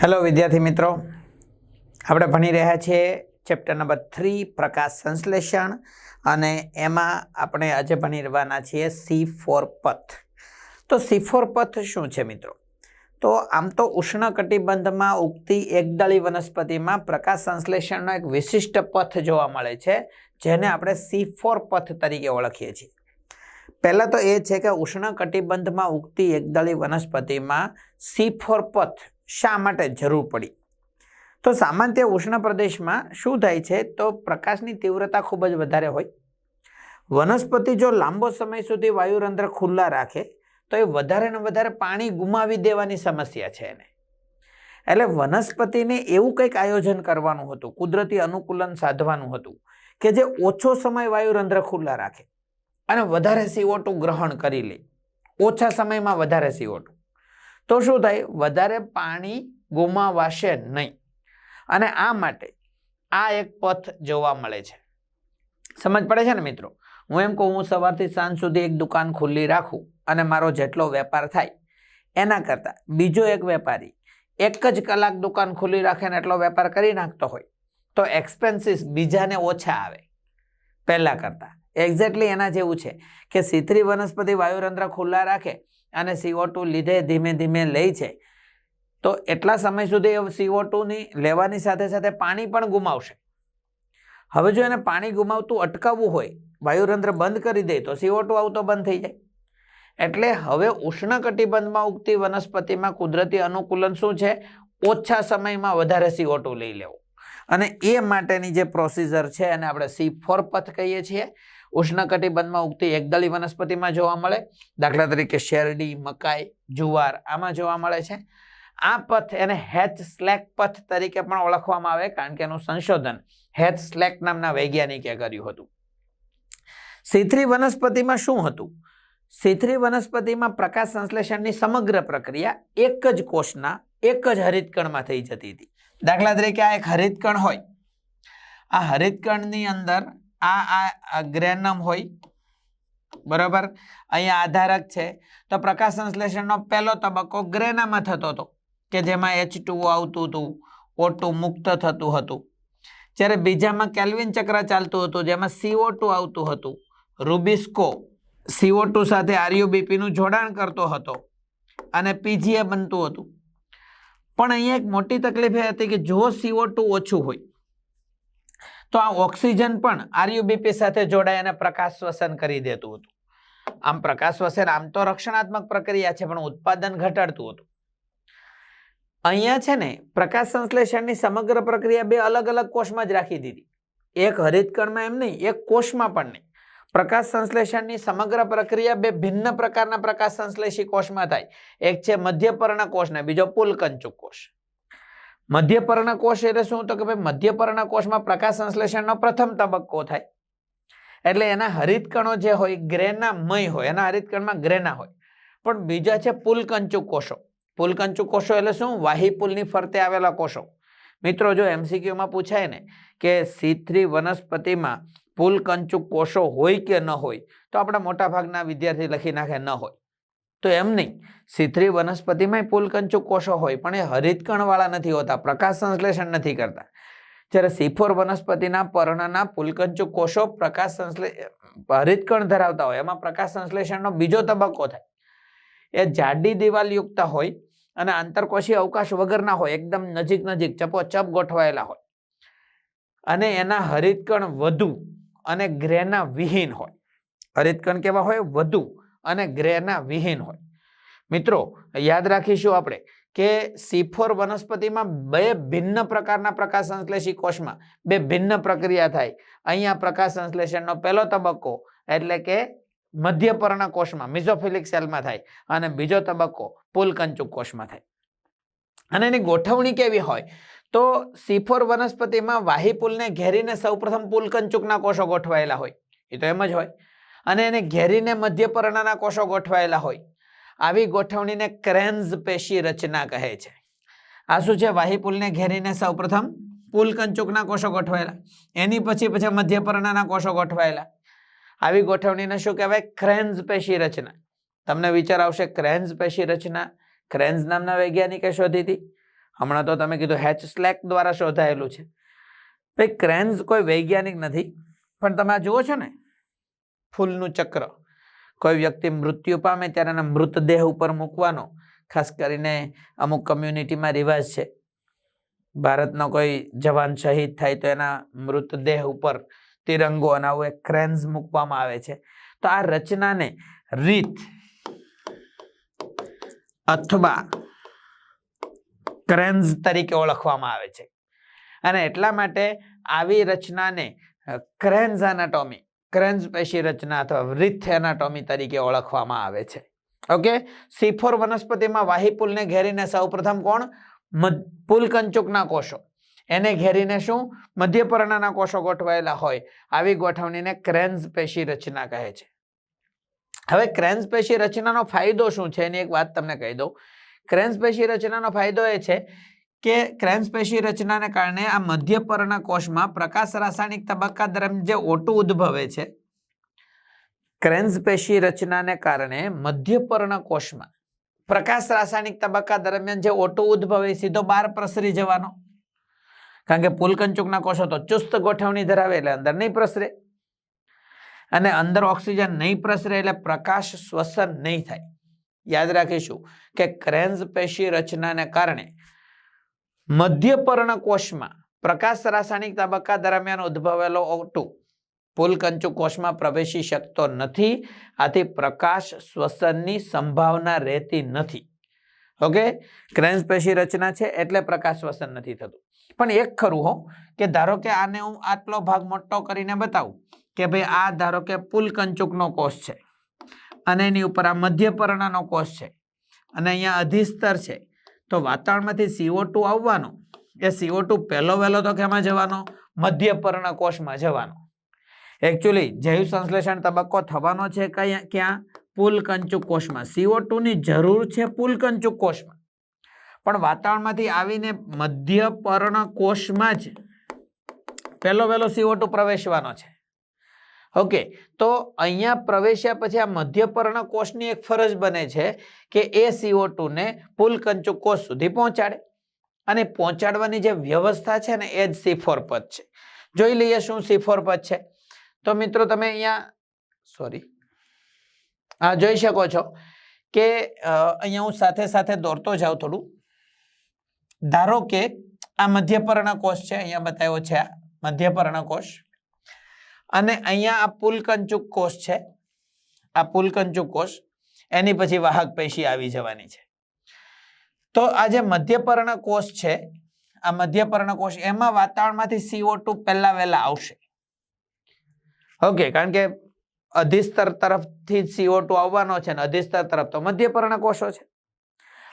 Hello વિદ્યાર્થી મિત્રો. આપણે ભણી રહ્યા છીએ ચેપ્ટર નંબર થ્રી પ્રકાશ સંશ્લેષણ. અને એમાં આપણે આજે ભણી રહેવાના છીએ સી ફોર પથ. તો સી ફોર પથ શું છે મિત્રો? તો આમ તો ઉષ્ણકટિબંધમાં ઉગતી એકદળી વનસ્પતિમાં પ્રકાશ સંશ્લેષણનો એક વિશિષ્ટ પથ જોવા મળે છે, જેને આપણે સી ફોર પથ તરીકે ઓળખીએ છીએ. પહેલાં તો એ છે કે ઉષ્ણકટિબંધમાં ઉગતી એકદળી વનસ્પતિમાં સી ફોર પથ શા માટે જરૂર પડી? તો સામાન્ય ઉષ્ણ પ્રદેશમાં શું થાય છે? તો પ્રકાશની તીવ્રતા ખૂબ જ વધારે હોય. વનસ્પતિ જો લાંબો સમય સુધી વાયુરંધ્ર ખુલ્લા રાખે, તો એ વધારે ને વધારે પાણી ગુમાવી દેવાની સમસ્યા છે એને. એટલે વનસ્પતિને એવું કંઈક આયોજન કરવાનું હતું, કુદરતી અનુકૂલન સાધવાનું હતું, કે જે ઓછો સમય વાયુરંધ્ર ખુલ્લા રાખે. અને વધારે સીઓટુ ગ્રહણ કરી લે. ઓછા સમયમાં વધારે સીઓટુ તો શું થાય? વધારે પાણી ગુમાવાશે નહીં. અને આ માટે આ એક પથ જોવા મળે છે. સમજ પડે છે ને મિત્રો? હું એમ કહું, હું સવારથી સાંજ સુધી એક દુકાન ખુલ્લી રાખું અને મારો જેટલો વેપાર થાય એના કરતાં બીજો એક વેપારી એક જ કલાક દુકાન ખુલ્લી રાખે ને એટલો વેપાર કરી નાખતો હોય, તો એક્સપેન્સીસ બીજાને ઓછા આવે. પહેલાં કરતાં. એક્ઝેક્ટલી એના જેવું છે કે સીથરી વનસ્પતિ વાયુરંધ્ર ખુલ્લા રાખે અને સીઓ ટુ લીધે ધીમે ધીમે લે છે. તો એટલા સમય સુધી સીઓ ટુની લેવાની સાથે સાથે પાણી પણ ગુમાવશે. હવે જો એને પાણી ગુમાવતું અટકાવવું હોય, વાયુરંધ્ર બંધ કરી દે, તો સીઓ ટુ આવતો બંધ થઈ જાય. એટલે હવે ઉષ્ણકટિબંધમાં ઉગતી વનસ્પતિમાં કુદરતી અનુકૂલન શું છે? ઓછા સમયમાં વધારે સીઓ ટુ લઈ લેવું. અને એ માટેની જે પ્રોસીજર છે, એને આપણે સી ફોર પથ કહીએ છીએ. ઉષ્ણકટિબંધમાં ઉગતી એકદલી વનસ્પતિમાં જોવા મળે. દાખલા તરીકે શેરડી, મકાઈ, જુવાર આમાં જોવા મળે છે. આ પથ એને હેચ સ્લેક પથ તરીકે પણ ઓળખવામાં આવે કારણ કે એનું સંશોધન હેચ સ્લેક નામના વૈજ્ઞાનિકે કર્યું હતું. સીથરી વનસ્પતિમાં શું હતું? સીથરી વનસ્પતિમાં પ્રકાશ સંશ્લેષણની સમગ્ર પ્રક્રિયા એક જ કોષના એક જ હરિતકણમાં થઈ જતી હતી. દાખલા તરીકે આ એક હરિતકણ હોય. આ હરિતકણની અંદર આ આ ગ્રેનમ હોય. બરાબર? અહીંયા આધારક છે. તો પ્રકાશ સંશ્લેષણનો પહેલો તબક્કો ગ્રેનામાં થતો હતો, કે જેમાં એચ આવતું હતું ઓ મુક્ત થતું હતું. જ્યારે બીજામાં કેલ્વિન ચક્ર ચાલતું હતું, જેમાં સીઓ આવતું હતું. રૂબિસ્કો સીઓ ટુ સાથે આરયુબીપીનું જોડાણ કરતો હતો અને પીજીએ બનતું હતું. પણ અહીંયા એક મોટી તકલીફ એ હતી કે જો સીઓ ઓછું હોય તો આ ઓક્સિજન પણ આરયુબીપી સાથે જોડાઈ અને પ્રકાશ શ્વસન કરી દેતું હતું. આમ પ્રકાશ શ્વસન આમ તો રક્ષણાત્મક પ્રક્રિયા છે, પણ ઉત્પાદન ઘટાડતું હતું. અહીંયા છે ને, પ્રકાશ સંશ્લેષણની સમગ્ર પ્રક્રિયા બે અલગ અલગ કોષમાં જ રાખી દીધી. એક હરિતકણમાં એમ નહીં, એક કોષમાં પણ નહીં. પ્રકાશ સંશ્લેષણની સમગ્ર પ્રક્રિયા બે ભિન્ન પ્રકારના પ્રકાશ સંશ્લેષી કોષમાં થાય. એક છે મધ્યપર્ણ કોષ ને બીજો પુલકંચુક કોષ. મધ્યપર્ણ કોષ એટલે શું? તો કે ભાઈ મધ્યપર્ણ કોષમાં પ્રકાશ સંશ્લેષણનો પ્રથમ તબક્કો થાય. એટલે એના હરિતકણો જે હોય ગ્રેના મય હોય, એના હરિતકણમાં ગ્રેના હોય. પણ બીજા છે પુલકંચુ કોષો. પુલકંચુ કોષો એટલે શું? વાહી પુલની ફરતે આવેલા કોષો. મિત્રો, જો એમસીક્યુમાં પૂછાય ને કે સીથ્રી વનસ્પતિમાં પુલકંચુક કોષો હોય કે ન હોય, તો આપણા મોટાભાગના વિદ્યાર્થી લખી નાખે ન હોય. તો એમ નહીં. સિથરી વનસ્પતિમાં પુલકંચુક કોષો હોય, પણ એ હરિતકણવાળા નથી હોતા, પ્રકાશ સંશ્લેષણ નથી કરતા. જ્યારે સીફોર વનસ્પતિના પર્ણના પુલકંચુક કોષો પ્રકાશ સંશ્લે, હરિતકણ ધરાવતા હોય, એમાં પ્રકાશ સંશ્લેષણનો બીજો તબક્કો થાય. એ જાડી દિવાલયુક્ત હોય અને આંતરકોષીય અવકાશ વગરના હોય, એકદમ નજીક નજીક ચપોચપ ગોઠવાયેલા હોય. અને એના હરિતકણ વધુ અને ગ્રેના વિહીન હોય. હરિતકણ કેવા હોય? વધુ. અને ગ્રેના વિહીન હોય. મિત્રો, યાદ રાખીશું આપણે કે સીફોર વનસ્પતિમાં બે ભિન્ન પ્રકારના પ્રકાશ સંશ્લેષી કોષમાં બે ભિન્ન પ્રક્રિયા થાય. અહીંયા પ્રકાશ સંશ્લેષણનો પહેલો તબક્કો એટલે કે મધ્યપર્ણ કોષમાં મિઝોફિલિક સેલમાં થાય અને બીજો તબક્કો પુલકંચુક કોષમાં થાય. અને એની ગોઠવણી કેવી હોય? તો સીફોર વનસ્પતિમાં વાહી પુલને ઘેરીને સૌપ્રથમ પુલકંચુકના કોષો ગોઠવાયેલા હોય. એ તો એમ જ હોય. અને એને ઘેરીને મધ્યપર્ણાના કોષો ગોઠવાયેલા હોય. આવી ગોઠવણીને ક્રેન્ઝ પેશી રચના કહે છે. આ શું છે? વાહીપુલને ઘેરીને સૌપ્રથમ પુલકંચુકના કોષો ગોઠવાયેલા. એની પછી પછી મધ્યપર્ણાના કોષો ગોઠવાયેલા. આવી ગોઠવણીને શું કહેવાય? ક્રેન્ઝ પેશી રચના. તમને વિચાર આવશે, ક્રેન્ઝ પેશી રચના? ક્રેન્ઝ નામના વૈજ્ઞાનિકે શોધી હતી. હમણાં તો તમે કીધું હેચ સ્લેક દ્વારા શોધાયેલું છે. ભાઈ, ક્રેન્ઝ કોઈ વૈજ્ઞાનિક નથી, પણ તમે આ જુઓ છો ને ફૂલનું ચક્ર. કોઈ વ્યક્તિ મૃત્યુ પામે ત્યારે એના મૃતદેહ ઉપર મૂકવાનો, ખાસ કરીને અમુક કમ્યુનિટીમાં રિવાજ છે. ભારતનો કોઈ જવાન શહીદ થાય તો એના મૃતદેહ ઉપર તિરંગો અને આવું એક ક્રેન્સ મૂકવામાં આવે છે. તો આ રચનાને રીત અથવા ક્રેન્સ તરીકે ઓળખવામાં આવે છે. અને એટલા માટે આવી રચનાને ક્રેન્સ એનાટોમી ક્રેન્સ પેશી રચના અથવા વૃથ એનાટોમી તરીકે ઓળખવામાં આવે છે. ઓકે? સીફોર વનસ્પતિમાં વાહી પુલને ઘેરીને સૌપ્રથમ કોણ? મધ- પુલકંચુકના કોષો. એને ઘેરીને શું? મધ્યપર્ણના કોષો ગોઠવાયેલા હોય. આવી ગોઠવણીને ક્રેન્સ પેશી રચના કહે છે. હવે ક્રેન્સ પેશી રચનાનો ફાયદો શું છે? એની એક વાત તમને કહી દઉં. ક્રેન્સ પેશી રચનાનો ફાયદો એ છે કે ક્રેન્સપેશી રચનાને કારણે આ મધ્યપર્ણ કોષમાં પ્રકાશ રાસાયણિક તબક્કા દરમિયાન જે ઓટું ઉદ્ભવે છે ક્રેન્સપેશી રચનાને કારણે મધ્યપર્ણ કોષમાં પ્રકાશ રાસાયણિક તબક્કા દરમિયાન જે ઓટું ઉદ્ભવે સીધો બહાર પ્રસરી જવાનો. કારણ કે પુલકંચુકના કોષો તો ચુસ્ત ગોઠવણી ધરાવે એટલે અંદર નહીં પ્રસરે. અને અંદર ઓક્સિજન નહીં પ્રસરે એટલે પ્રકાશ શ્વસન નહીં થાય. યાદ રાખીશું કે ક્રેન્સ પેશી રચનાને કારણે મધ્યપર્ણ કોષમાં પ્રકાશ રાસાયણિક તબક્કા દરમિયાન ઉદ્ભવેલો ઓટું પુલકંચુ કોષમાં પ્રવેશી શકતો નથી. આથી પ્રકાશ શ્વસનની સંભાવના રહેતી નથી. ઓકે? ક્રેન્સ પેશી રચના છે એટલે પ્રકાશ શ્વસન નથી થતું. પણ એક ખરું હો, કે ધારો કે આને હું આટલો ભાગ મોટો કરીને બતાવું, કે ભાઈ આ ધારો કે પુલકંચુકનો કોષ છે, અને એની ઉપર આ મધ્યપર્ણનો કોષ છે, અને અહીંયા અધિસ્તર છે તો વાતાવરણમાંથી સીઓ ટુ આવવાનો. એ સીઓ ટુ પહેલો વહેલો તો કેમાં જવાનો? મધ્યપર્ણ કોષમાં જવાનો. એકચ્યુઅલી જૈવ સંશ્લેષણ તબક્કો થવાનો છે કયા ક્યાં? પુલકંચુ કોષમાં. સીઓ ટુની જરૂર છે પુલકંચુ કોષમાં. પણ વાતાવરણમાંથી આવીને મધ્યપર્ણ કોષમાં જ પહેલો વહેલો સીઓ ટુ પ્રવેશવાનો છે. ઓકે તો અહીંયા પ્રવેશ્યા પછી આ મધ્યપર્ણ કોષની એક ફરજ બને છે કે એ સીઓ ટુને પુલકંચુક કોષ સુધી પહોંચાડે. અને પહોંચાડવાની જે વ્યવસ્થા છે ને એ જ સીફોર પદ છે. જોઈ લઈએ શું સીફોર પદ છે. તો મિત્રો તમે અહીંયા સોરી આ જોઈ શકો છો કે અહીંયા હું સાથે સાથે દોરતો જાઉં થોડું. ધારો કે આ મધ્યપર્ણ કોષ છે, અહીંયા બતાવ્યો છે આ મધ્યપર્ણ કોષ. અને અહીંયા આ પુલકંચુક કોષ છે. આ પુલકંચુક કોષ, એની પછી વાહક પેશી આવી જવાની છે. તો આ જે મધ્યપર્ણ કોષ છે, આ મધ્યપર્ણ કોષ એમાં વાતાવરણમાંથી સીઓ ટુ પહેલા વહેલા આવશે. ઓકે કારણ કે અધિસ્તર તરફથી સીઓ ટુ આવવાનો છે ને અધિસ્તર તરફ તો મધ્યપર્ણ કોષો છે.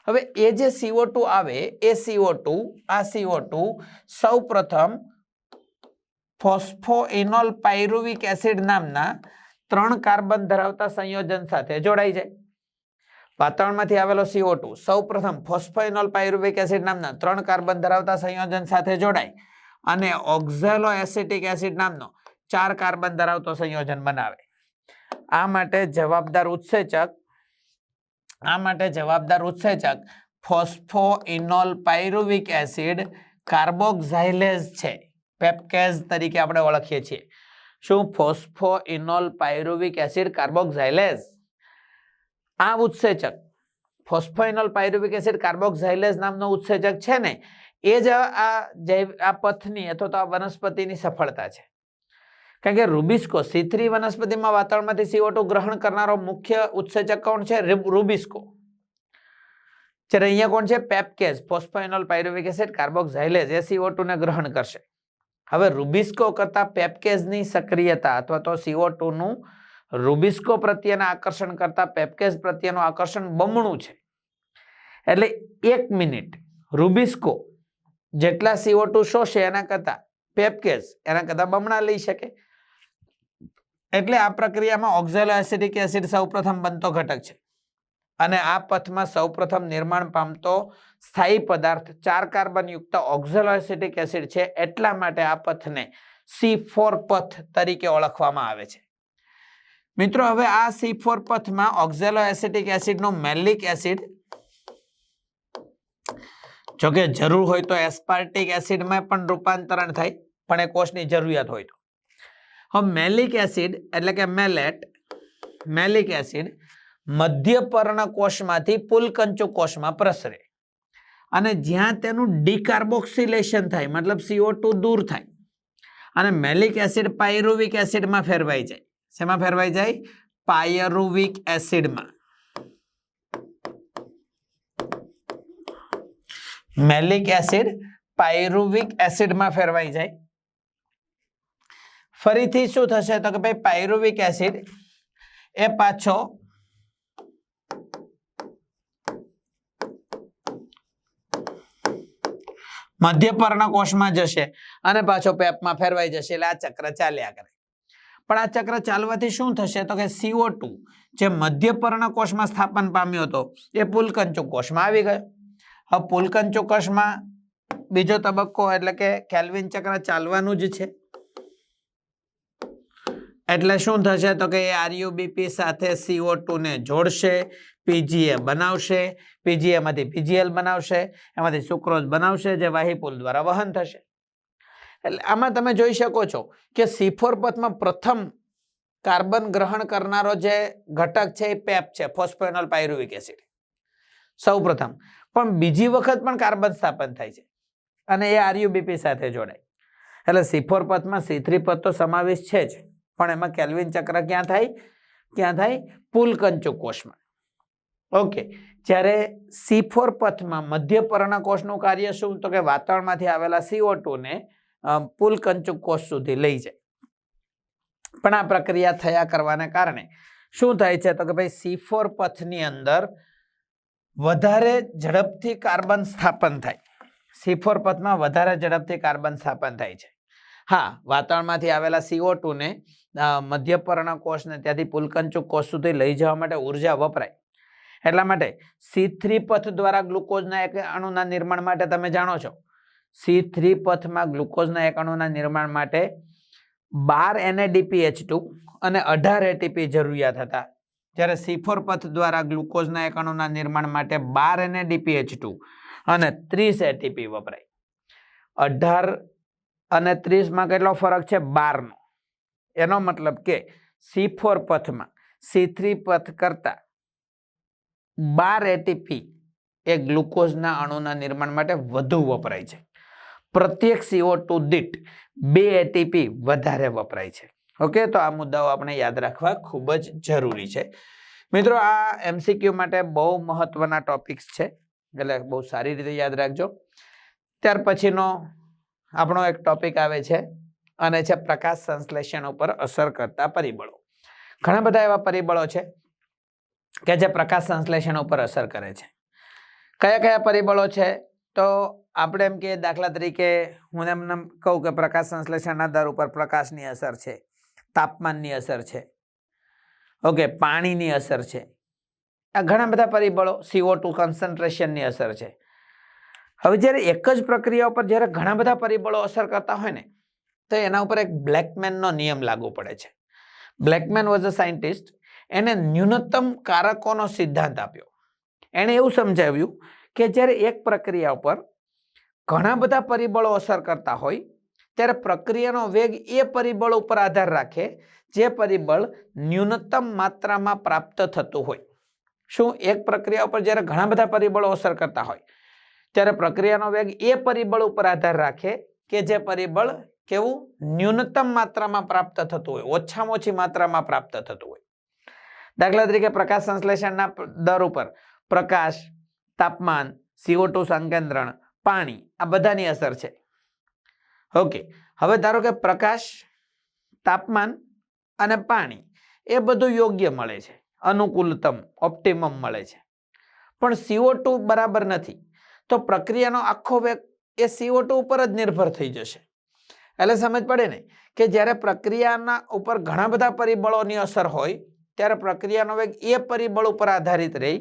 હવે એ જે સીઓ ટુ આવે, એ સીઓ ટુ આ સીઓ ટુ સૌ પ્રથમ ફોસ્ફોઇનોલ પાયરુવિક એસિડ નામના ત્રણ કાર્બન ધરાવતા સંયોજન સાથે જોડાઈ જાય. વાતાવરણમાંથી આવેલો સીઓ ટુ સૌ પ્રથમ ફોસ્ફોઇનોલ પાયરુવિક એસિડ નામના ત્રણ કાર્બન ધરાવતા સંયોજન સાથે જોડાય અને ઓક્ઝેલો એસિટિક એસિડ નામનો ચાર કાર્બન ધરાવતો સંયોજન બનાવે. આ માટે જવાબદાર ઉત્સેચક, આ માટે જવાબદાર ઉત્સેચક ફોસ્ફોઇનોલ પાયરુવિક એસિડ કાર્બોક્ઝાઇલેઝ છે. પેપકેઝ તરીકે આપણે ઓળખીએ છીએ. શું ફોસ્ફોઇનોલ પાયરુવિક એસિડ કાર્બોક્ઝાઇલેઝ? આ ઉત્સેચક. ફોસ્ફોઇનોલ પાયરુવિક એસિડ કાર્બોક્ઝાઇલેઝ નામનો ઉત્સેચક છે ને, એ જ આ જૈવ, આ પથની અથવા તો આ વનસ્પતિની સફળતા છે. કારણ કે રૂબિસ્કો, સી વનસ્પતિમાં વાતાવરણમાંથી સીઓ ગ્રહણ કરનારો મુખ્ય ઉત્સેચક કોણ છે? રિબ- રૂબિસ્કો. જ્યારે અહીંયા કોણ છે? Pepcase, phosphoenol pyruvic acid carboxylase, એ સીઓ ને ગ્રહણ કરશે. હવે રૂબિસ્કો કરતાં પેપકેઝની સક્રિયતા અથવા તો સીઓ ટુનું રૂબિસ્કો પ્રત્યેના આકર્ષણ કરતાં પેપકેઝ પ્રત્યેનું આકર્ષણ બમણું છે. એટલે એક મિનિટ, રૂબિસ્કો જેટલા સીઓ ટુ શોષે એના કરતાં પેપકેઝ એના કરતાં બમણા લઈ શકે. એટલે આ પ્રક્રિયામાં ઓક્ઝેલો એસિડિક એસિડ સૌપ્રથમ બનતો ઘટક છે. અને આ પથમાં સૌપ્રથમ નિર્માણ પામતો સ્થાયી પદાર્થ ચાર કાર્બન યુક્ત ઓક્ઝેલો એસિડિક એસિડ છે. એટલા માટે આ પથને સી ફોર પથ તરીકે ઓળખવામાં આવે છે. મિત્રો, હવે આ સી ફોર પથમાં ઓક્ઝેલો એસિટિક એસિડનો મેલિક એસિડ, જોકે જરૂર હોય તો એસ્પાર્ટિક એસિડમાં પણ રૂપાંતરણ થાય, પણ એ કોષની જરૂરિયાત હોય તો. હવે મેલિક એસિડ એટલે કે મેલેટ, મેલિક એસિડ મધ્યપર્ણ કોષમાંથી પુલકંચુ કોષમાં પ્રસરે. અને જ્યાં તેનું ડીકાર્બોક્સિલેશન થાય, મતલબ CO2 દૂર થાય, અને મેલિક એસિડ પાયરુવિક એસિડમાં ફેરવાઈ જાય. શેમાં ફેરવાઈ જાય? પાયરુવિક એસિડમાં. મેલિક એસિડ પાયરુવિક એસિડમાં ફેરવાઈ જાય. ફરીથી શું થશે? તો કે ભાઈ, પાયરુવિક એસિડ એ પાછો મધ્યપર્ણ કોષમાં જશે અને પાછો પેપમાં ફેરવાઈ જશે એટલે આ ચક્ર ચાલ્યા કરે. પણ આ ચક્ર ચાલવાથી શું થશે? તો કે સીઓ ટુ જે મધ્યપર્ણ કોષમાં સ્થાપન પામ્યો હતો, એ પુલકંચુ કોષમાં આવી ગયો. હવે પુલકંચુ કોષમાં બીજો તબક્કો એટલે કે કેલ્વિન ચક્ર ચાલવાનું જ છે. એટલે શું થશે? તો કે આરયુબીપી સાથે સીઓ ટુને જોડશે પીજીએ બનાવશે પીજીએમાંથી પીજીએલ બનાવશે, એમાંથી સુક્રોઝ બનાવશે, જે વાહીપુલ દ્વારા વહન થશે. એટલે આમાં તમે જોઈ શકો છો કે સીફોર પથમાં પ્રથમ કાર્બન ગ્રહણ કરનારો જે ઘટક છે એ પેપ છે, ફોસ્ફેનોલ પાયરુવિક એસિડ. સૌ પણ બીજી વખત પણ કાર્બન સ્થાપન થાય છે અને એ આરયુબીપી સાથે જોડાય. એટલે સીફોર પથમાં સી થ્રી પથ તો સમાવેશ છે જ. પણ એમાં કેલ્વિન ચક્ર ક્યાં થાય? ક્યાં થાય? પુલકંચુ કોષમાં. ઓકે. જ્યારે સી ફોર પથમાં મધ્ય પર્ણકોષનું કાર્ય શું? તો કે વાતાવરણમાંથી આવેલા સીઓ ટુને પુલકંચુ કોષ સુધી લઈ જાય. પણ આ પ્રક્રિયા થયા કરવાને કારણે શું થાય છે? તો કે ભાઈ સી ફોર પથની અંદર વધારે ઝડપથી કાર્બન સ્થાપન થાય. સી ફોર પથમાં વધારે ઝડપથી કાર્બન સ્થાપન થાય છે. હા, વાતાવરણમાંથી આવેલા સીઓ ને મધ્યપર્ણ કોષને ત્યાંથી પુલકંચુ કોષ સુધી લઈ જવા માટે ઊર્જા વપરાય. એટલા માટે સી થ્રી પથ દ્વારા ગ્લુકોઝના એક અણુના નિર્માણ માટે તમે જાણો છો. સી થ્રી પથમાં ગ્લુકોઝના એક અણુના નિર્માણ માટે બાર એનએડીપીએચ ટુ અને અઢાર એટીપી જરૂરિયાત હતા. જ્યારે સી પથ દ્વારા ગ્લુકોઝના એક અણુના નિર્માણ માટે બાર એનએડીપીએચ ટુ અને ત્રીસ એટીપી વપરાય. અઢાર અને ત્રીસમાં કેટલો ફરક છે? બારનો. એનો મતલબ કે સી ફોર પથમાં, સી થ્રી પથ કરતાં બાર એટીપી એ ગ્લુકોઝના અણુના નિર્માણ માટે વધુ વપરાય છે. પ્રત્યેક સીઓ ટુ દીટ બે એટીપી વધારે વપરાય છે. ઓકે, તો આ મુદ્દાઓ આપણે યાદ રાખવા ખૂબ જ જરૂરી છે. મિત્રો, આ એમસીક્યુ માટે બહુ મહત્વના ટોપિક્સ છે, એટલે બહુ સારી રીતે યાદ રાખજો. ત્યાર પછીનો આપણો એક ટોપિક આવે છે અને છે પ્રકાશ સંશ્લેષણ ઉપર અસર કરતા પરિબળો. ઘણા બધા એવા પરિબળો છે કે જે પ્રકાશ સંશ્લેષણ ઉપર અસર કરે છે. કયા કયા પરિબળો છે? તો આપણે એમ કે દાખલા તરીકે હું એમને કહું કે પ્રકાશ સંશ્લેષણના દર ઉપર પ્રકાશની અસર છે, તાપમાનની અસર છે, ઓકે, પાણીની અસર છે. આ ઘણા બધા પરિબળો સીઓ ટુ કન્સન્ટ્રેશનની અસર છે. હવે જ્યારે એક જ પ્રક્રિયા ઉપર જ્યારે ઘણા બધા પરિબળો અસર કરતા હોય ને તો એના ઉપર એક બ્લેકમેનનો નિયમ લાગુ પડે છે. બ્લેકમેન વોઝ અ સાયન્ટિસ્ટ એને ન્યૂનતમ કારકોનો સિદ્ધાંત આપ્યો. એણે એવું સમજાવ્યું કે જ્યારે એક પ્રક્રિયા ઉપર ઘણા બધા પરિબળો અસર કરતા હોય, ત્યારે પ્રક્રિયાનો વેગ એ પરિબળ ઉપર આધાર રાખે, જે પરિબળ ન્યૂનતમ માત્રામાં પ્રાપ્ત થતું હોય. શું એક પ્રક્રિયા ઉપર જ્યારે ઘણા બધા પરિબળો અસર કરતા હોય, ત્યારે પ્રક્રિયાનો વેગ એ પરિબળ ઉપર આધાર રાખે કે જે પરિબળ કેવું? ન્યૂનતમ માત્રામાં પ્રાપ્ત થતું હોય, ઓછામાં ઓછી માત્રામાં પ્રાપ્ત થતું હોય. દાખલા તરીકે પ્રકાશ સંશ્લેષણના દર ઉપર પ્રકાશ, તાપમાન સીઓ ટુ સંકેન્દ્રણ, પાણી, આ બધાની અસર છે. ઓકે, હવે ધારો કે પ્રકાશ, તાપમાન અને પાણી, એ બધું યોગ્ય મળે છે, અનુકૂલતમ, ઓપ્ટિમમ મળે છે. પણ સીઓ ટુ બરાબર નથી, તો પ્રક્રિયાનો આખો વેગ એ સીઓ ટુ ઉપર જ નિર્ભર થઈ જશે. એટલે સમજ પડે ને કે જ્યારે પ્રક્રિયાના ઉપર ઘણા બધા પરિબળોની અસર હોય, ત્યારે પ્રક્રિયાનો વેગ એ પરિબળ ઉપર આધારિત રહી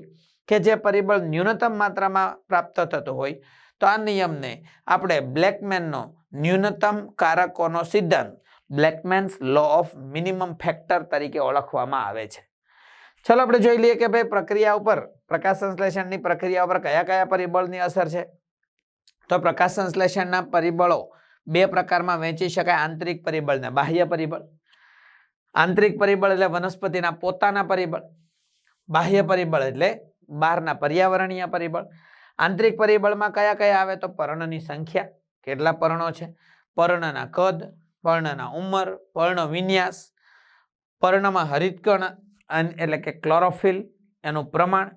કે જે પરિબળ ન્યૂનતમ માત્રામાં પ્રાપ્ત થતું હોય. તો આ નિયમને આપણે બ્લેકમેનનો ન્યૂનતમ કારકોનો સિદ્ધાંત, Blackman's law of minimum factor તરીકે ઓળખવામાં આવે છે. ચલો આપણે જોઈ લઈએ કે ભાઈ પ્રક્રિયા ઉપર, પ્રકાશ સંશ્લેષણની પ્રક્રિયા ઉપર કયા કયા પરિબળની અસર છે? તો પ્રકાશ સંશ્લેષણના પરિબળો બે પ્રકારમાં વહેંચી શકાય આંતરિક પરિબળ ને બાહ્ય પરિબળ. આંતરિક પરિબળ એટલે વનસ્પતિના પોતાના પરિબળ. બાહ્ય પરિબળ એટલે બહારના પર્યાવરણીય પરિબળ. આંતરિક પરિબળમાં કયા કયા આવે તો પર્ણની સંખ્યા. કેટલા પર્ણો છે? પર્ણના કદ, પર્ણના ઉંમર, પર્ણ વિન્યાસ, પર્ણમાં હરિતકણ એટલે કે ક્લોરોફિલ એનું પ્રમાણ.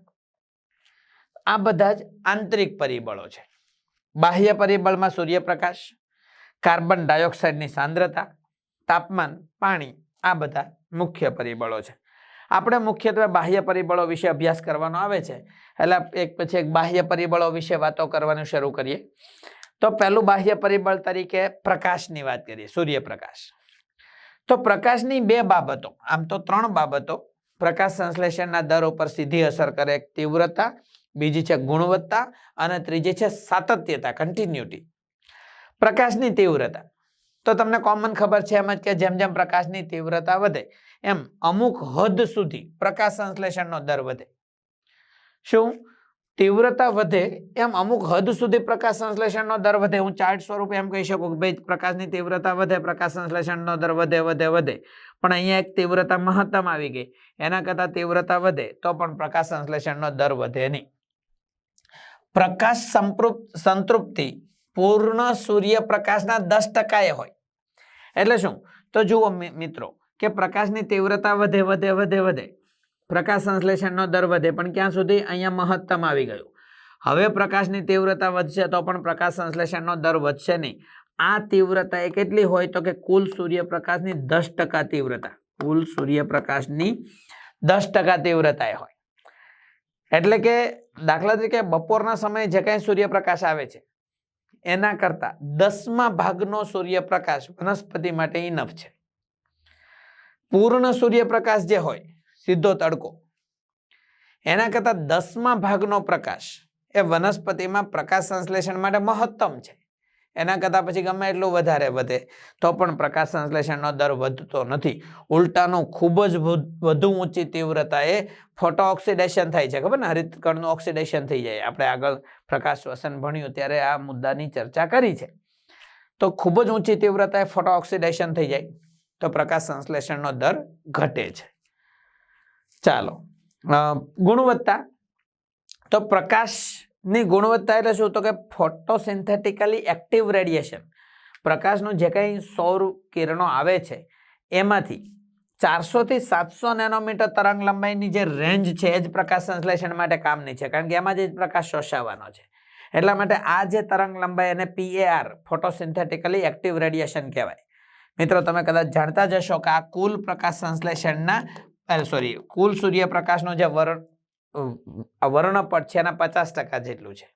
આ બધા જ આંતરિક પરિબળો છે. બાહ્ય પરિબળમાં સૂર્યપ્રકાશ કાર્બન ડાયોક્સાઇડની સાંદ્રતા, તાપમાન, પાણી આ બધા મુખ્ય પરિબળો છે. આપણે મુખ્યત્વે બાહ્ય પરિબળો વિશે અભ્યાસ કરવાનો આવે છે. એટલે એક પછી એક બાહ્ય પરિબળો વિશે વાતો કરવાનું શરૂ કરીએ. તો પહેલું બાહ્ય પરિબળ તરીકે પ્રકાશની વાત કરીએ, સૂર્યપ્રકાશ. તો પ્રકાશની બે બાબતો, આમ તો ત્રણ બાબતો, પ્રકાશ સંશ્લેષણના દર ઉપર સીધી અસર કરે એક તીવ્રતા, બીજી છે ગુણવત્તા અને ત્રીજી છે સાતત્યતા કન્ટિન્યુટી પ્રકાશની તીવ્રતા. તો તમને કોમન ખબર છે એમ જ કે જેમ જેમ પ્રકાશની તીવ્રતા વધે, એમ અમુક હદ સુધી પ્રકાશ સંશ્લેષણનો દર વધે. શું? તીવ્રતા વધે, એમ અમુક હદ સુધી પ્રકાશ સંશ્લેષણનો દર વધે. હું ચાર્ટ સ્વરૂપે એમ કહી શકું કે ભાઈ, પ્રકાશની તીવ્રતા વધે, પ્રકાશ સંશ્લેષણનો દર વધે વધે વધે. પણ અહીંયા એક તીવ્રતા મહત્તમ આવી ગઈ. એના કરતાં તીવ્રતા વધે, તો પણ પ્રકાશ સંશ્લેષણનો દર વધે નહીં. પ્રકાશ સંપૃપ્ત, સંતૃપ્તિ પૂર્ણ સૂર્યપ્રકાશના દસ ટકાએ હોય. એટલે શું? તો જુઓ મિત્રો, કે પ્રકાશની તીવ્રતા વધે વધે વધે વધે. પ્રકાશ સંશ્લેષણનો દર વધે, પણ ક્યાં સુધી? અહીંયા મહત્તમ આવી ગયું. હવે પ્રકાશની તીવ્રતા વધશે તો પણ પ્રકાશ સંશ્લેષણનો દર વધશે નહીં. આ તીવ્રતા એ કેટલી હોય? તો કે કુલ સૂર્યપ્રકાશની દસ ટકા તીવ્રતા. કુલ સૂર્યપ્રકાશની દસ ટકા તીવ્રતા એ હોય. એટલે કે દાખલા તરીકે બપોરના સમયે જે કાંઈ સૂર્યપ્રકાશ આવે છે એના કરતા દસમા ભાગનો સૂર્યપ્રકાશ વનસ્પતિ માટે ઇનફ છે. પૂર્ણ સૂર્યપ્રકાશ જે હોય, સીધો તડકો, એના કરતા દસમા ભાગનો પ્રકાશ એ વનસ્પતિમાં પ્રકાશ સંશ્લેષણ માટે મહત્તમ છે. એના કરતાં પછી ગમે એટલું વધારે વધે, તો પણ પ્રકાશ સંશ્લેષણનો દર વધતો નથી. ઉલટાનું ખૂબ જ વધ- ઊંચી તીવ્રતાએ ફોટો ઓક્સિડેશન થાય છે, ખબર ને? હરિતકણનું ઓક્સિડેશન થઈ જાય. આપણે આગળ પ્રકાશ શ્વસન ભણ્યું ત્યારે આ મુદ્દાની ચર્ચા કરી છે. તો ખૂબ જ ઊંચી તીવ્રતાએ ફોટો ઓક્સિડેશન થઈ જાય, તો પ્રકાશ સંશ્લેષણનો દર ઘટે છે. ચાલો ગુણવત્તા. તો પ્રકાશની ગુણવત્તા એટલે શું? તો કે ફોટોસિન્થેટિકલી એક્ટિવ રેડિયેશન પ્રકાશનું જે કંઈ સૌર કિરણો આવે છે એમાંથી ચારસોથી સાતસો નેનોમીટર તરંગ લંબાઈની જે રેન્જ છે એ જ પ્રકાશ સંશ્લેષણ માટે કામની છે. કારણ કે એમાં જ પ્રકાશ શોષાવાનો છે. એટલા માટે આ જે તરંગ લંબાઈ એને પીએઆર ફોટોસિન્થેટિકલી એક્ટિવ રેડિયેશન કહેવાય. મિત્રો તમે કદાચ જાણતા જશો કે આ કુલ પ્રકાશ સંશ્લેષણના સોરી કુલ સૂર્યપ્રકાશનો જે વર અ, વર્ણપટ છે, એના પચાસ ટકા જેટલું છે.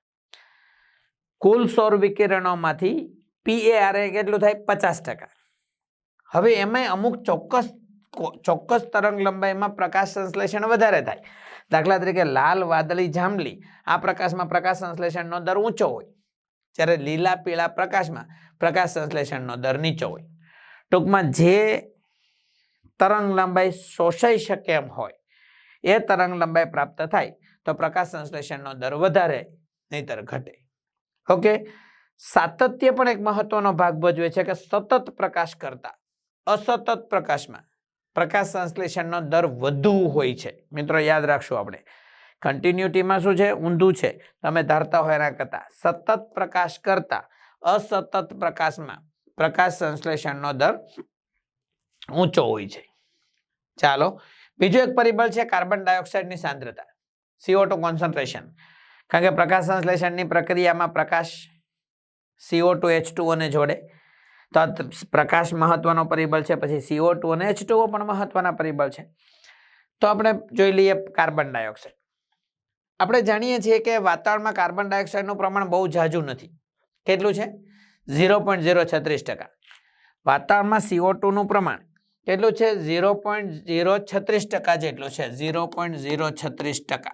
કુલ સૌર વિકિરણોમાંથી પીએઆર એ કેટલું થાય? પચાસ ટકા. હવે એમાંય અમુક ચોક્કસ ચોક્કસ તરંગ લંબાઈમાં પ્રકાશ સંશ્લેષણ વધારે થાય. દાખલા તરીકે લાલ, વાદળી, જાંબલી આ પ્રકાશમાં પ્રકાશ સંશ્લેષણનો દર ઊંચો હોય. જ્યારે લીલા, પીળા પ્રકાશમાં પ્રકાશ સંશ્લેષણનો દર નીચો હોય. ટૂંકમાં જે તરંગ લંબાઈ શોષાઈ શકે એમ હોય એ તરંગ લંબાઈ પ્રાપ્ત થાય તો પ્રકાશ સંશ્લેષણનો દર વધારે, નહીતર ઘટે. ઓકે સાતત્ય પણ એક મહત્વનો ભાગ ભજવે છે કે સતત પ્રકાશ કરતા, અસતત પ્રકાશમાં પ્રકાશ સંશ્લેષણનો દર વધુ હોય છે. મિત્રો, યાદ રાખશું આપણે. કન્ટિન્યુટીમાં શું છે? ઊંધું છે. તમે ધારતા હોય એના કરતાં. સતત પ્રકાશ કરતા, અસતત પ્રકાશમાં પ્રકાશ સંશ્લેષણનો દર ઊંચો હોય છે. ચાલો બીજું એક પરિબળ છે કાર્બન ડાયોક્સાઇડની સાંદ્રતા સીઓ ટુ કોન્સન્ટ્રેશન કારણ કે પ્રકાશ સંશ્લેષણની પ્રક્રિયામાં પ્રકાશ સીઓ ટુ એચ ટુઓને જોડે. તો પ્રકાશ મહત્વનો પરિબળ છે, પછી સીઓ ટુ અને એચ પણ મહત્વના પરિબળ છે. તો આપણે જોઈ લઈએ કાર્બન ડાયોક્સાઇડ. આપણે જાણીએ છીએ કે વાતાવરણમાં કાર્બન ડાયોક્સાઇડનું પ્રમાણ બહુ ઝાઝું નથી. કેટલું છે? ઝીરો પોઈન્ટ ઝીરો છત્રીસ ટકા. વાતાવરણમાં સીઓ ટુનું પ્રમાણ કેટલું છે? ઝીરો પોઈન્ટ ઝીરો છત્રીસ ટકા જેટલું છે. ઝીરો પોઈન્ટ ઝીરો છત્રીસ ટકા.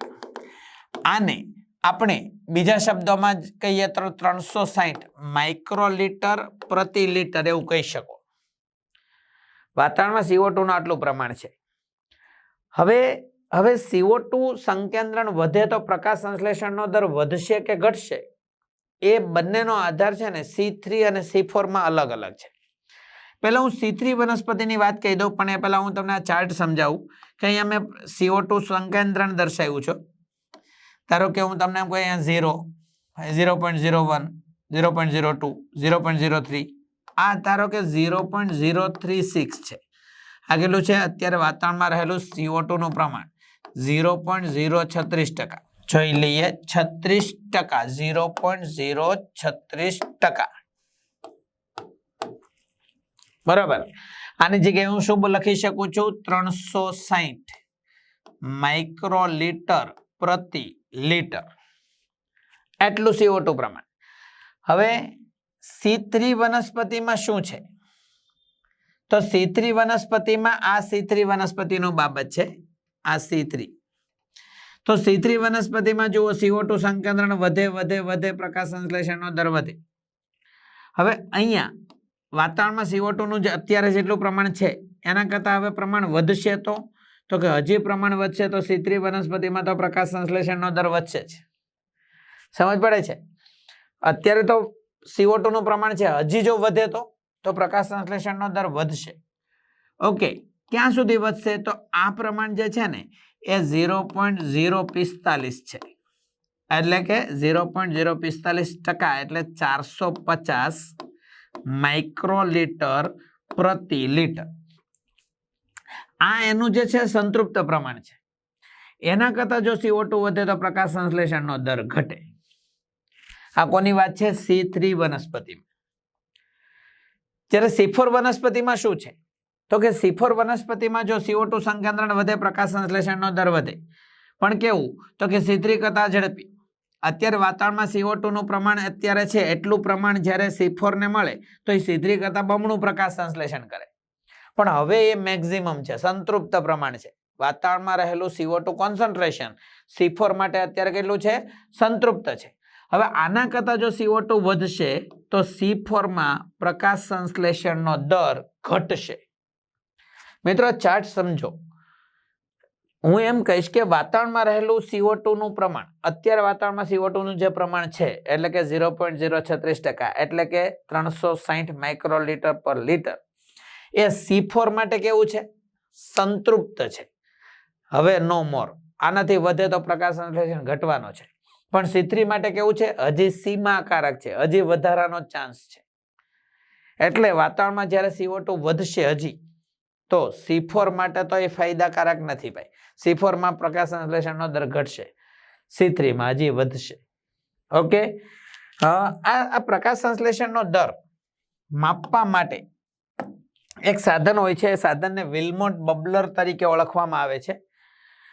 આને આપણે બીજા શબ્દોમાં કહીએ તો ત્રણસો સાહીઠ માઇક્રોલીટર પ્રતિ લીટર એવું કહી શકો. વાતાવરણમાં સીઓ ટુનું આટલું પ્રમાણ છે. હવે હવે સીઓ ટુ સંકેન્દ્રણ વધે તો પ્રકાશ સંશ્લેષણનો દર વધશે કે ઘટશે? એ બંનેનો આધાર છે ને સી થ્રી અને સી ફોરમાં અલગ અલગ છે. પહેલાં હું સી વનસ્પતિની વાત કહી દઉં, પણ એ પહેલાં હું તમને આ ચાર્ટ સમજાવું કે અહીંયા મેં સીઓ ટુ સંકેન્દ્રણ દર્શાવ્યું છું. ધારો કે હું તમને એમ કહું, અહીંયા zero zero point zero one zero point zero two zero point zero three આ ધારો કે zero point zero three six છે. આ કેટલું છે, અત્યારે વાતાવરણમાં રહેલું સીઓ ટુનું પ્રમાણ ઝીરો પોઈન્ટ ઝીરો છત્રીસ ટકા. જોઈ લઈએ, છત્રીસ ટકા ઝીરો પોઈન્ટ ઝીરો છત્રીસ ટકા. બરાબર. આની જગ્યાએ હું શું લખી શકું છું ત્રણસો સાહીઠ માઇક્રો લીટર પ્રતિ લીટર. એટલું સીઓ ટુ પ્રમાણ. હવે સી વનસ્પતિમાં શું છે? તો સિથ્રી વનસ્પતિમાં આ સી થ્રી વનસ્પતિનો બાબત છે આ સીથ્રી તો સિથ્રી વનસ્પતિમાં જુઓ સીઓ ટુ સંકેન્દ્રણ વધે વધે વધે પ્રકાશ સંશ્લેષણનો દર વધે. હવે અહીંયા વાતાવરણમાં સીઓ ટુનું જે અત્યારે જેટલું પ્રમાણ છે, એના કરતાં હવે પ્રમાણ વધશે તો? તો કે હજી પ્રમાણ વધશે તો સિત્રી વનસ્પતિમાં તો પ્રકાશ સંશ્લેષણનો દર વધશે જ. સમજ પડે છે? અત્યારે તો સીઓ ટુનું પ્રમાણ છે, હજી જો વધે તો તો પ્રકાશ સંશ્લેષણનો દર વધશે. ઓકે ક્યાં સુધી વધશે? તો આ પ્રમાણ જે છે ને, એ ઝીરો પોઈન્ટ ઝીરો પિસ્તાલીસ છે. એટલે કે ઝીરો પોઈન્ટ ઝીરો પિસ્તાલીસ ટકા, એટલે ચારસો પચાસ માઇક્રોલીટર પ્રતિ લીટર. આ એનું જે છે, સંતૃપ્ત પ્રમાણ છે. એના કરતાં જો સીઓ ટુ વધે તો પ્રકાશ સંશ્લેષણનો દર ઘટે. આ કોની વાત છે? સી થ્રી વનસ્પતિમાં. જ્યારે સીફોર વનસ્પતિમાં શું છે? તો કે સીફોર વનસ્પતિમાં જો સીઓ ટુ સંકેન્દ્રણ વધે, પ્રકાશ સંશ્લેષણનો દર વધે. પણ કેવું? તો કે સી થ્રી કરતાં ઝડપી. અત્યારે વાતાવરણમાં સીઓ ટુનું પ્રમાણ અત્યારે છે, એટલું પ્રમાણ જ્યારે સી ફોરને મળે, તો એ સી થ્રી કરતાં બમણું પ્રકાશ સંશ્લેષણ કરે. પણ હવે એ મેક્ઝિમમ છે, સંતૃપ્ત પ્રમાણ છે. વાતાવરણમાં રહેલું CO two concentration C four માટે અત્યારે કેટલું છે? સંતૃપ્ત છે. હવે આના કરતાં જો સીઓ ટુ વધશે, તો સી ફોરમાં પ્રકાશ સંશ્લેષણનો દર ઘટશે. મિત્રો ચાર્ટ સમજો. હું એમ કહીશ કે વાતાવરણમાં રહેલું સીઓ નું પ્રમાણ, અત્યારે વાતાવરણમાં સીઓ નું જે પ્રમાણ છે, એટલે કે ઝીરો પોઈન્ટ ઝીરો છત્રીસ ટકા, એટલે કે ત્રણસો સાહીઠ માઇક્રો લીટર પર લીટર, એ સી ફોર માટે કેવું છે? સંતૃપ્ત છે. હવે નો મોર આનાથી વધે તો પ્રકાશ સંશ્લેષણ ઘટવાનો છે. પણ સી થ્રી માટે કેવું છે? હજી સીમાકારક છે, હજી વધારાનો ચાન્સ છે. એટલે વાતાવરણમાં જ્યારે સીઓ વધશે હજી, તો સી ફોર માટે તો એ ફાયદાકારક નથી ભાઈ. સી ફોરમાં પ્રકાશ સંશ્લેષણનો દર ઘટશે. સી થ્રીમાં હજી વધશે. ઓકે આ પ્રકાશ સંશ્લેષણનો દર માપવા માટે એક સાધન હોય છે. એ સાધનને વિલ્મોટ બબલર તરીકે ઓળખવામાં આવે છે.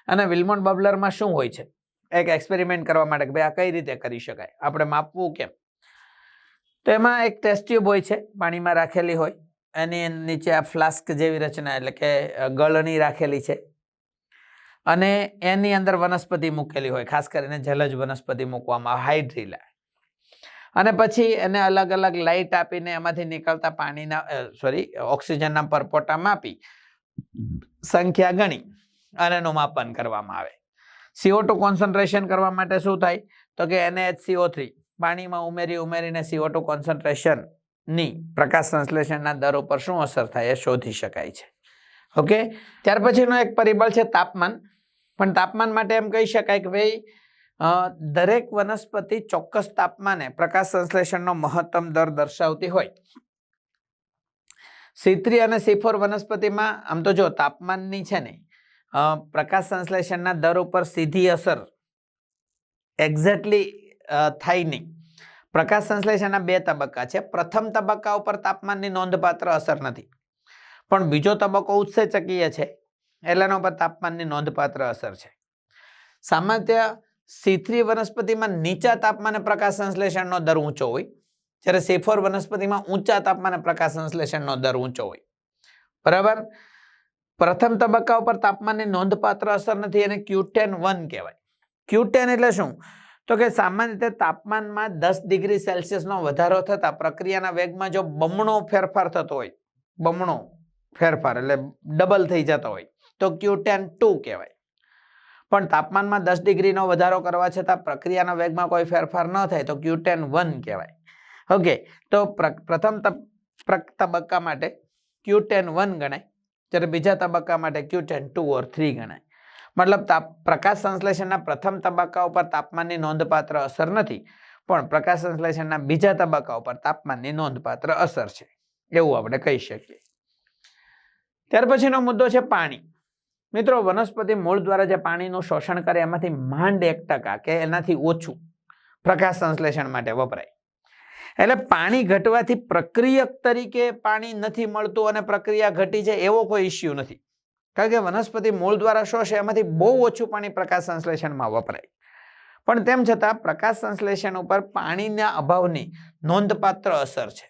અને વિલ્મોટ બબલરમાં શું હોય છે? એક એક્સપેરિમેન્ટ કરવા માટે કે ભાઈ આ કઈ રીતે કરી શકાય? આપણે માપવું કેમ? તો એમાં એક ટેસ્ટ ટ્યુબ હોય છે, પાણીમાં રાખેલી હોય. એની નીચે આ ફ્લાસ્ક જેવી રચના, એટલે કે ગળણી રાખેલી છે. અને એની અંદર વનસ્પતિ મૂકેલી હોય, ખાસ કરીને જલજ વનસ્પતિ મૂકવામાં આવે હાઇડ્રીલા અને પછી એને અલગ અલગ લાઇટ આપીને એમાંથી નીકળતા પાણીના સોરી, ઓક્સિજનના પરપોટા માપી સંખ્યા ગણી અને એનું માપન કરવામાં આવે. સીઓ ટુ કોન્સન્ટ્રેશન કરવા માટે શું થાય? તો કે એને સીઓ થ્રી પાણીમાં ઉમેરી ઉમેરીને સીઓ ટુ કોન્સન્ટ્રેશનની પ્રકાશ સંશ્લેષણના દર ઉપર શું અસર થાય એ શોધી શકાય છે. ઓકે? ત્યાર પછીનો એક પરિબળ છે તાપમાન. પણ તાપમાન માટે એમ કહી શકાય કે ભાઈ દરેક વનસ્પતિ ચોક્કસ તાપમાને પ્રકાશ સંશ્લેષણનો મહત્તમ દર દર્શાવતી હોય. સીત્રી અને સીફોર વનસ્પતિમાં, આમ તો જો તાપમાનની છે ને પ્રકાશ સંશ્લેષણના દર ઉપર સીધી અસર એક્ઝેક્ટલી થાય નહીં. પ્રકાશ સંશ્લેષણના બે તબક્કા છે. પ્રથમ તબક્કા ઉપર તાપમાનની નોંધપાત્ર અસર નથી. પણ બીજો તબક્કો ઉત્સેચકીય છે. એટલે એના ઉપર તાપમાનની નોંધપાત્ર અસર છે. સામાન્ય સીથ્રી વનસ્પતિમાં નીચા તાપમાને પ્રકાશ સંશ્લેષણનો દર ઊંચો હોય. જ્યારે સેફોર વનસ્પતિમાં ઊંચા તાપમાને પ્રકાશ સંશ્લેષણનો દર ઊંચો હોય. બરાબર? પ્રથમ તબક્કા ઉપર તાપમાનની નોંધપાત્ર અસર નથી એને ક્યુટેન વન કહેવાય. ક્યુટેન એટલે શું? તો કે સામાન્ય રીતે તાપમાનમાં દસ ડિગ્રી સેલ્સિયસનો વધારો થતાં પ્રક્રિયાના વેગમાં જો બમણો ફેરફાર થતો હોય, બમણો ફેરફાર એટલે ડબલ થઈ જતો હોય તો ક્યુ ટેન ટુ કહેવાય. પણ તાપમાનમાં દસ ડિગ્રીનો વધારો કરવા છતાં પ્રક્રિયાના વેગમાં કોઈ ફેરફાર ન થાય તો ક્યુ ટેન વન કહેવાય. ઓકે તો પ્ર- પ્રથમ તબક્કા માટે ક્યુ ટેન વન ગણાય, જ્યારે બીજા તબક્કા માટે Q ten two or three ગણાય. મતલબ તાપ, પ્રકાશ સંશ્લેષણના પ્રથમ તબક્કા ઉપર તાપમાનની નોંધપાત્ર અસર નથી, પણ પ્રકાશ સંશ્લેષણના બીજા તબક્કા ઉપર તાપમાનની નોંધપાત્ર અસર છે. એવું આપણે કહી શકીએ. ત્યાર પછીનો મુદ્દો છે પાણી. મિત્રો, વનસ્પતિ મૂળ દ્વારા જે પાણીનું શોષણ કરે, એમાંથી માંડ એક ટકા કે એનાથી ઓછું પ્રકાશ સંશ્લેષણ માટે વપરાય. એટલે પાણી ઘટવાથી પ્રક્રિયક તરીકે પાણી નથી મળતું અને પ્રક્રિયા ઘટી છે, એવો કોઈ ઇસ્યુ નથી. કારણ કે વનસ્પતિ મૂળ દ્વારા શોષે, એમાંથી બહુ ઓછું પાણી પ્રકાશ સંશ્લેષણમાં વપરાય. પણ તેમ છતાં, પ્રકાશ સંશ્લેષણ ઉપર પાણીના અભાવની નોંધપાત્ર અસર છે.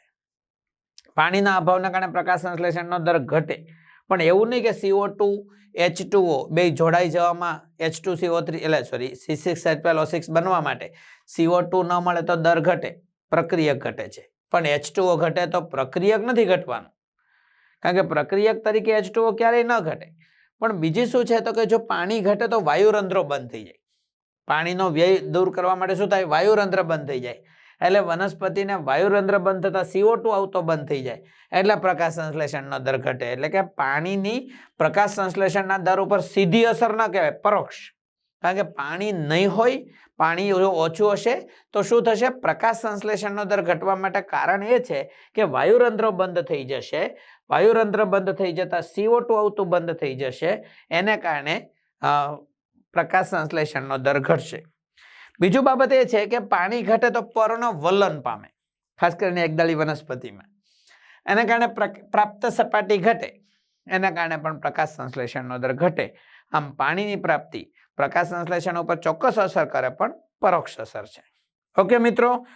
પાણીના અભાવના કારણે પ્રકાશ સંશ્લેષણનો દર ઘટે. પણ એવું નહીં કે સીઓ ટુ એચ ટુઓ બે જોડાઈ જવામાં H two C O three એટલે sorry C six H six બનવા માટે સીઓ ટુ ન મળે તો દર ઘટે, પ્રક્રિયક ઘટે છે. પણ એચ ટુઓ ઘટે તો પ્રક્રિયક નથી ઘટવાનું. કારણ કે પ્રક્રિયક તરીકે એચ ટુઓ ક્યારેય ન ઘટે. પણ બીજી શું છે તો કે જો પાણી ઘટે તો વાયુરંધ્રો બંધ થઈ જાય. પાણીનો વ્યય દૂર કરવા માટે શું થાય? વાયુરંધ્ર બંધ થઈ જાય. એટલે વનસ્પતિને વાયુરંધ્ર બંધ થતાં સીઓ ટુ આવતો બંધ થઈ જાય. એટલે પ્રકાશ સંશ્લેષણનો દર ઘટે. એટલે કે પાણીની પ્રકાશ સંશ્લેષણના દર ઉપર સીધી અસર ન કહેવાય, પરોક્ષ. કારણ કે પાણી નહીં હોય, પાણી ઓછું હશે, તો શું થશે? પ્રકાશ સંશ્લેષણનો દર ઘટવા માટે કારણ એ છે કે વાયુરંધ્રો બંધ થઈ જશે. વાયુરંધ્ર બંધ થઈ જતાં સીઓ ટુ આવતું બંધ થઈ જશે. એને કારણે પ્રકાશ સંશ્લેષણનો દર ઘટશે. બીજું બાબત એ છે કે પાણી ઘટે તો પર્ણ વલન પામે, ખાસ કરીને એકદળી વનસ્પતિમાં. એને કારણે પ્ર- પ્રાપ્ત સપાટી ઘટે, એના કારણે પણ પ્રકાશ સંશ્લેષણનો દર ઘટે. આમ પાણીની પ્રાપ્તિ પ્રકાશ સંશ્લેષણ ઉપર ચોક્કસ અસર કરે પણ પરોક્ષ અસર છે. ઓકે મિત્રો?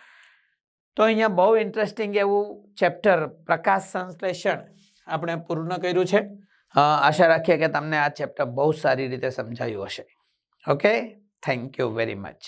તો અહીંયા બહુ ઇન્ટરેસ્ટિંગ એવું ચેપ્ટર પ્રકાશ સંશ્લેષણ આપણે પૂર્ણ કર્યું છે. આશા રાખીએ કે તમને આ ચેપ્ટર બહુ સારી રીતે સમજાયું હશે. Okay? Thank you very much